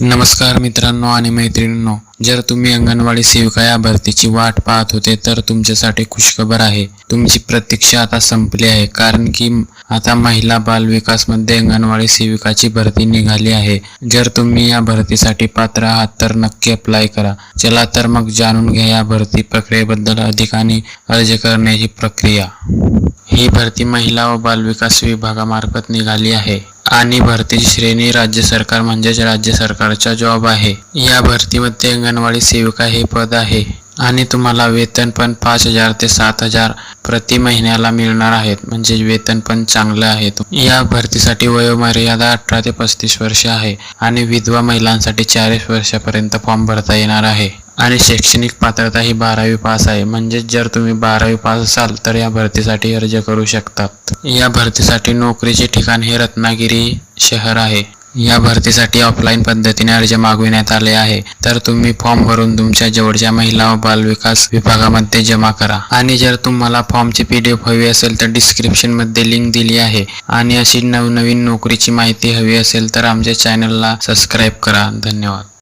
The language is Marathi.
नमस्कार मित्रांनो आणि मैत्रिणींनो जर तुम्ही अंगणवाडी सेविका या भरतीची वाट पाहत होते तर तुमच्यासाठी खुशखबर आहे. तुमची प्रतीक्षा आता संपली आहे कारण की आता महिला बाल विकासमध्ये अंगणवाडी सेविकाची भरती निघाली आहे. जर तुम्ही या भरतीसाठी पात्र आहात तर नक्की अप्लाय करा. चला तर मग जाणून घ्या या भरती प्रक्रियेबद्दल अधिक आणि अर्ज करण्याची प्रक्रिया. ही भरती महिला व बालविकास विभागामार्फत निघाली आहे आणि भरतीची श्रेणी राज्य सरकार म्हणजेच राज्य सरकारचा जॉब आहे. या भरतीमध्ये अंगणवाडी सेविका हे पद आहे. आणि तुम्हाला वेतन पण पाच हजार ते सात हजार प्रति महिन्याला मिळणार आहेत. म्हणजे वेतन पण चांगलं आहे. या भरतीसाठी वयोमर्यादा अठरा ते पस्तीस वर्ष आहे आणि विधवा महिलांसाठी चाळीस वर्षापर्यंत फॉर्म भरता येणार आहे. आणि शैक्षणिक पात्रता ही बारावी पास आहे. म्हणजे जर तुम्ही बारावी पास असाल तर या भरतीसाठी अर्ज करू शकतात. या भरतीसाठी नोकरीचे ठिकाण हे रत्नागिरी शहर आहे. या भरतीसाठी ऑफलाईन पद्धतीने अर्ज मागविण्यात आले आहे. तर तुम्ही फॉर्म भरून तुमच्या जवळच्या महिला व बाल विकास विभागामध्ये जमा करा. आणि जर तुम्हाला फॉर्मची पीडीएफ हवी असेल तर डिस्क्रिप्शनमध्ये लिंक दिली आहे. आणि अशी नवनवीन नोकरीची माहिती हवी असेल तर आमच्या चॅनलला सबस्क्राईब करा. धन्यवाद.